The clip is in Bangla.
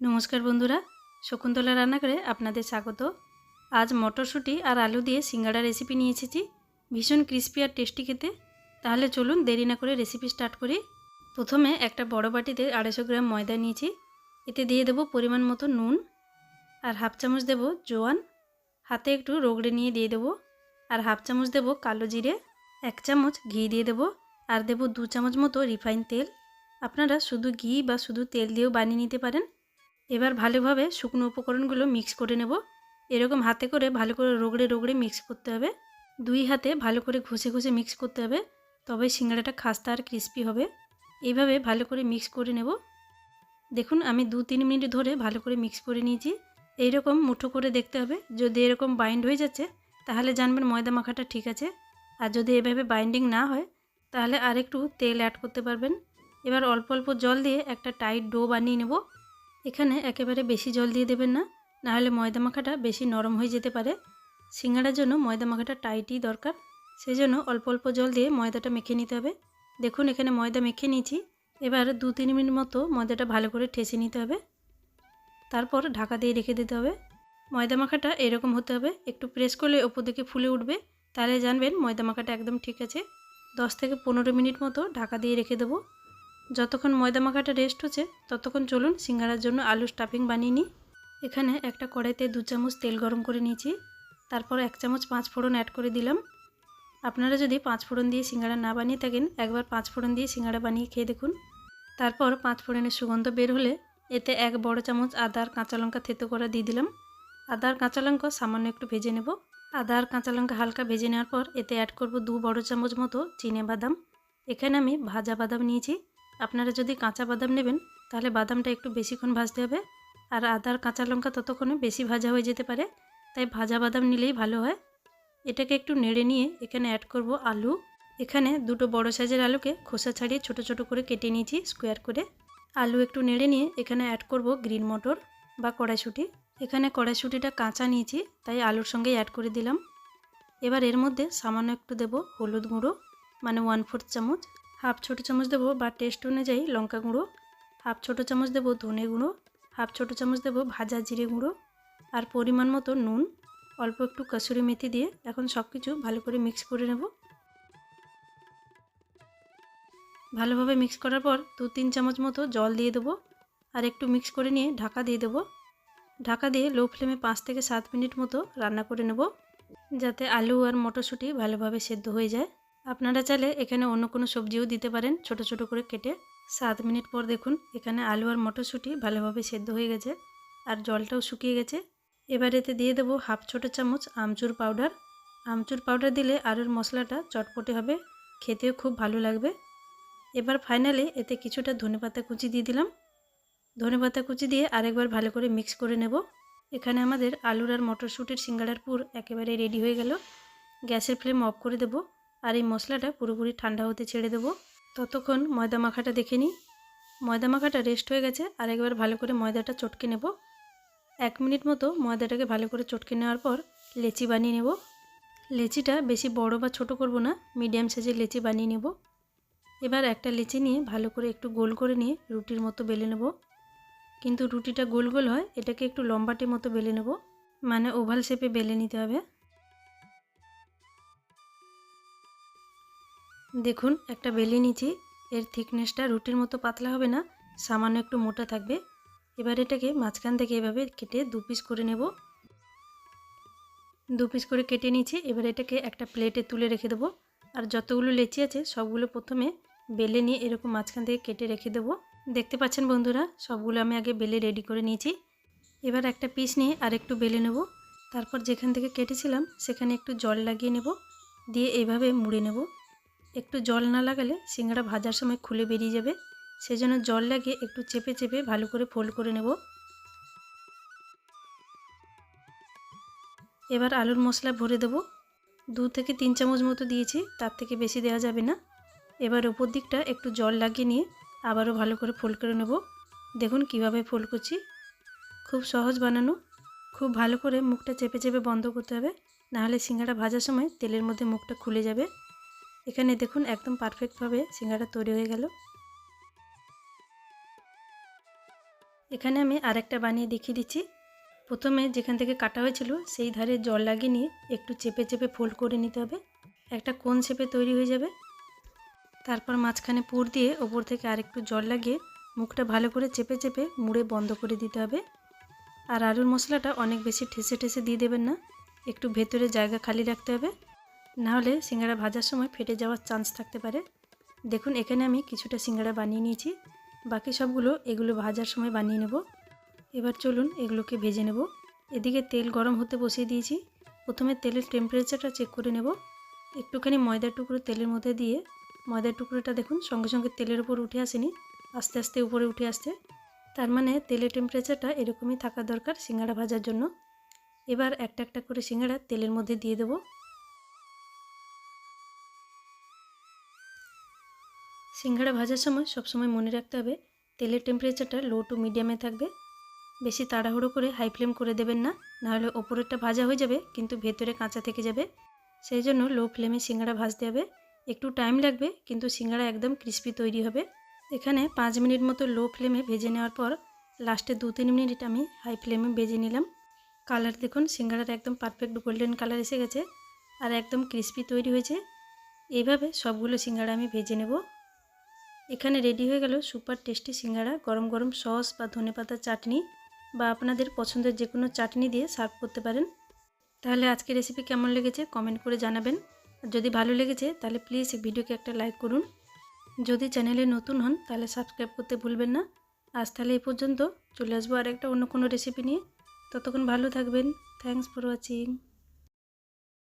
নমস্কার বন্ধুরা, শকুন্তলা রান্নাঘরে আপনাদের স্বাগত। আজ মটরশুঁটি আর আলু দিয়ে সিঙ্গাড়া রেসিপি নিয়ে এসেছি। ভীষণ ক্রিস্পি আর টেস্টি খেতে। তাহলে চলুন দেরি না করে রেসিপি স্টার্ট করি। প্রথমে একটা বড় বাটিতে আড়াইশো গ্রাম ময়দা নিয়েছি। এতে দিয়ে দেবো পরিমাণ মতো নুন আর হাফ চামচ দেবো জোয়ান। হাতে একটু রগড়ে নিয়ে দিয়ে দেবো আর হাফ চামচ দেবো কালো জিরে, এক চামচ ঘি দিয়ে দেবো আর দেবো দু চামচ মতো রিফাইন তেল। আপনারা শুধু ঘি বা শুধু তেল দিয়েও বানিয়ে নিতে পারেন। এবার ভালোভাবে শুকনো উপকরণগুলো মিক্স করে নেব। এরকম হাতে করে ভালো করে রোগড়ে রোগড়ে মিক্স করতে হবে। দুই হাতে ভালো করে ঘষে ঘষে মিক্স করতে হবে। তবে সিঙ্গাড়াটা খাস্তা আর ক্রিস্পি হবে। এইভাবে ভালো করে মিক্স করে নেব। দেখুন, আমি দু তিন মিনিট ধরে ভালো করে মিক্স করে নিয়েছি। এইরকম মুঠো করে দেখতে হবে। যদি এরকম বাইন্ড হয়ে যাচ্ছে, তাহলে জানবেন ময়দা মাখাটা ঠিক আছে। আর যদি এভাবে বাইন্ডিং না হয়, তাহলে আরেকটু তেল অ্যাড করতে পারবেন। এবার অল্প অল্প জল দিয়ে একটা টাইট ডো বানিয়ে নেব। এখানে একেবারে বেশি জল দিয়ে দেবেন না, নাহলে ময়দা মাখাটা বেশি নরম হয়ে যেতে পারে। সিঙ্গাড়ার জন্য ময়দা মাখাটা টাইটই দরকার সেই জন্য অল্প অল্প জল দিয়ে ময়দাটা মেখে নিতে হবে। দেখুন, এখানে ময়দা মেখে নিয়েছি, এবার দু তিন মিনিট মতো ময়দাটা ভালো করে ঠেসে নিতে হবে। তারপর ঢাকা দিয়ে রেখে দিতে হবে। ময়দা মাখাটা এরকম হতে হবে, একটু প্রেস করলে ওপর দিকে ফুলে উঠবে, তাহলে জানবেন ময়দা মাখাটা একদম ঠিক আছে। দশ থেকে পনেরো মিনিট মতো ঢাকা দিয়ে রেখে দেবো। যতক্ষণ ময়দা মাখাটা রেস্ট হচ্ছে, ততক্ষণ চলুন সিঙ্গারার জন্য আলু স্টাফিং বানিয়ে নিই। এখানে একটা কড়াইতে দু চামচ তেল গরম করে নিয়েছি। তারপর এক চামচ পাঁচ ফোড়ন অ্যাড করে দিলাম। আপনারা যদি পাঁচ ফোড়ন দিয়ে সিঙ্গাড়া না বানিয়ে থাকেন, একবার পাঁচ ফোড়ন দিয়ে সিঙ্গাড়া বানিয়ে খেয়ে দেখুন। তারপর পাঁচ ফোড়নের সুগন্ধ বের হলে এতে এক বড় চামচ আদার কাঁচা লঙ্কা থেতো করা দিয়ে দিলাম। আদার কাঁচা লঙ্কা সামান্য একটু ভেজে নেব। আদার কাঁচা লঙ্কা হালকা ভেজে নেওয়ার পর এতে অ্যাড করব দু বড় চামচ মতো চিনে বাদাম। এখানে আমি ভাজা বাদাম নিয়েছি। আপনারা যদি কাঁচা বাদাম নেবেন, তাহলে বাদামটা একটু বেশিক্ষণ ভাজতে হবে। আর আদার কাঁচা লঙ্কা ততক্ষণে বেশি ভাজা হয়ে যেতে পারে, তাই ভাজা বাদাম নিলেই ভালো হয়। এটাকে একটু নেড়ে নিয়ে এখানে অ্যাড করব আলু। এখানে দুটো বড় সাইজের আলুকে খোসা ছাড়িয়ে ছোট ছোট করে কেটে নিয়েছি স্কোয়ার করে। আলু একটু নেড়ে নিয়ে এখানে অ্যাড করব গ্রিন মটর বা কড়াইশুঁটি। এখানে কড়াইশুঁটিটা কাঁচা নিয়েছি, তাই আলুর সঙ্গেই অ্যাড করে দিলাম। এবার এর মধ্যে সামান্য একটু দেব হলুদ গুঁড়ো মানে ওয়ান ফোর্থ চামচ হাফ ছোটো চামচ দেবো বা টেস্ট অনুযায়ী লঙ্কা গুঁড়ো, হাফ ছোটো চামচ দেবো ধনে গুঁড়ো, হাফ ছোটো চামচ দেবো ভাজা জিরে গুঁড়ো আর পরিমাণ মতো নুন, অল্প একটু কসুরি মেথি দিয়ে এখন সব কিছু ভালো করে মিক্স করে নেব। ভালোভাবে মিক্স করার পর দু তিন চামচ মতো জল দিয়ে দেবো আর একটু মিক্স করে নিয়ে ঢাকা দিয়ে দেবো। ঢাকা দিয়ে লো ফ্লেমে পাঁচ থেকে সাত মিনিট মতো রান্না করে নেব যাতে আলু আর মটরশুঁটি ভালোভাবে সেদ্ধ হয়ে যায়। আপনারা চাইলে এখানে অন্য কোনো সবজিও দিতে পারেন, ছোট ছোট করে কেটে। সাত মিনিট পর দেখুন, এখানে আলু আর মটরশুঁটি ভালোভাবে সেদ্ধ হয়ে গেছে আর জলটাও শুকিয়ে গেছে। এবার এতে দিয়ে দেবো হাফ ছোটো চামচ আমচুর পাউডার। আমচুর পাউডার দিলে আলুর মশলাটা চটপটে হবে, খেতেও খুব ভালো লাগবে। এবার ফাইনালি এতে কিছুটা ধনেপাতা কুচি দিয়ে দিলাম। ধনেপাতা কুচি দিয়ে আরেকবার ভালো করে মিক্স করে নেব। এখানে আমাদের আলুর আর মটরশুঁটির সিঙ্গাড়ার পুর একেবারে রেডি হয়ে গেল। গ্যাসের ফ্লেম অফ করে দেবো। আর এই মশলাটা পুরোপুরি ঠান্ডা হতে ছেড়ে দেবো। ততক্ষণ ময়দা মাখাটা দেখে নিই। ময়দা মাখাটা রেস্ট হয়ে গেছে আর একবার ভালো করে ময়দাটা চটকে নেব। এক মিনিট মতো ময়দাটাকে ভালো করে চটকে নেওয়ার পর লেচি বানিয়ে নেব। লেচিটা বেশি বড় বা ছোট করব না মিডিয়াম সাইজের লেচি বানিয়ে নেব। এবার একটা লেচি নিয়ে ভালো করে একটু গোল করে নিয়ে রুটির মতো বেলে নেব। কিন্তু রুটিটা গোল গোল হয়, এটাকে একটু লম্বাটে মতো বেলে নেব। মানে ওভাল শেপে বেলে নিতে হবে। দেখুন, একটা বেলে নিয়েছি এর থিকনেসটা রুটির মতো পাতলা হবে না, সামান্য একটু মোটা থাকবে। এবার এটাকে মাঝখান থেকে এভাবে কেটে দু পিস করে নেব। দু পিস করে কেটে নিয়েছি, এবার এটাকে একটা প্লেটে তুলে রেখে দেবো। আর যতগুলো লেচি আছে, সবগুলো প্রথমে বেলে নিয়ে এরকম মাঝখান থেকে কেটে রেখে দেবো। দেখতে পাচ্ছেন বন্ধুরা, সবগুলো আমি আগে বেলে রেডি করে নিয়েছি। এবার একটা পিস নিয়ে আর একটু বেলে নেব। তারপর যেখান থেকে কেটেছিলাম, সেখানে একটু জল লাগিয়ে নেব। দিয়ে এইভাবে মুড়ে নেব। একটু জল না লাগালে সিঙ্গাড়া ভাজার সময় খুলে বেরিয়ে যাবে। সেজন্য জল লাগিয়ে একটু চেপে চেপে ভালো করে ফোল্ড করে নেব। এবার আলুর মশলা ভরে দেব। দু থেকে তিন চামচ মতো দিয়েছি, তার থেকে বেশি দেওয়া যাবে না। এবার ওপর দিকটা একটু জল লাগিয়ে নিয়ে আবারও ভালো করে ফোল্ড করে নেব। দেখুন কীভাবে ফোল্ড করছি। খুব সহজ বানানো। খুব ভালো করে মুখটা চেপে চেপে বন্ধ করতে হবে। নাহলে সিঙ্গাড়া ভাজার সময় তেলের মধ্যে মুখটা খুলে যাবে। এখানে দেখুন একদম পারফেক্টভাবে সিঙ্গারা তৈরি হয়ে গেল। এখানে আমি আরেকটা বানিয়ে দেখিয়ে দিচ্ছি। প্রথমে যেখান থেকে কাটা হয়েছিল সেই ধারে জল লাগিয়ে নিয়ে একটু চেপে চেপে ফোল্ড করে নিতে হবে। একটা কোন শেপে তৈরি হয়ে যাবে। তারপর মাঝখানে পুর দিয়ে ওপর থেকে আরেকটু জল লাগিয়ে মুখটা ভালো করে চেপে চেপে মুড়ে বন্ধ করে দিতে হবে। আর আলুর মশলাটা অনেক বেশি ঠেসে ঠেসে দিয়ে দেবেন না। একটু ভেতরে জায়গা খালি রাখতে হবে। নাহলে সিঙ্গারা ভাজার সময় ফেটে যাওয়ার চান্স থাকতে পারে। দেখুন, এখানে আমি কিছুটা সিঙ্গারা বানিয়ে নিয়েছি। বাকি সবগুলো এগুলো ভাজার সময় বানিয়ে নেব। এবার চলুন এগুলোকে ভেজে নেব। এদিকে তেল গরম হতে বসিয়ে দিয়েছি। প্রথমে তেলের টেম্পারেচারটা চেক করে নেব। একটুখানি ময়দার টুকরো তেলের মধ্যে দিয়ে, ময়দার টুকরোটা দেখুন সঙ্গে সঙ্গে তেলের উপর উঠে আসেনি, আস্তে আস্তে উপরে উঠে আসছে। তার মানে তেলের টেম্পারেচারটা এরকমই থাকা দরকার সিঙ্গাড়া ভাজার জন্য। এবার একটা একটা করে সিঙ্গাড়া তেলের মধ্যে দিয়ে দেবো। সিঙ্গাড়া ভাজার সময় সবসময় মনে রাখতে হবে, তেলের টেম্পারেচারটা লো টু মিডিয়ামে থাকবে। বেশি তাড়াহুড়ো করে হাই ফ্লেম করে দেবেন না, নাহলে ওপরেরটা ভাজা হয়ে যাবে, কিন্তু ভেতরে কাঁচা থেকে যাবে। সেই জন্য লো ফ্লেমে সিঙ্গাড়া ভাজতে হবে। একটু টাইম লাগবে, কিন্তু সিঙ্গাড়া একদম ক্রিস্পি তৈরি হবে। এখানে পাঁচ মিনিট মতো লো ফ্লেমে ভেজে নেওয়ার পর লাস্টে দু তিন মিনিট আমি হাই ফ্লেমে ভেজে নিলাম। কালার দেখুন সিঙ্গাড়ার একদম পারফেক্ট গোল্ডেন কালার এসে গেছে, আর একদম ক্রিস্পি তৈরি হয়েছে। এইভাবে সবগুলো সিঙ্গাড়া আমি ভেজে নেব। এখানে রেডি হয়ে গেল সুপার টেস্টি সিঙ্গাড়া গরম গরম সস বা ধনেপাতার চাটনি বা আপনাদের পছন্দের যে কোনো চাটনি দিয়ে সার্ভ করতে পারেন। তাহলে আজকের রেসিপি কেমন লেগেছে কমেন্ট করে জানাবেন। আর যদি ভালো লেগেছে, তাহলে প্লিজ ভিডিওকে একটা লাইক করুন। যদি চ্যানেলে নতুন হন, তাহলে সাবস্ক্রাইব করতে ভুলবেন না। আজ তাহলে এই পর্যন্ত, চলে আসব আর একটা অন্য কোনো রেসিপি নিয়ে। ততক্ষণ ভালো থাকবেন। Thanks for watching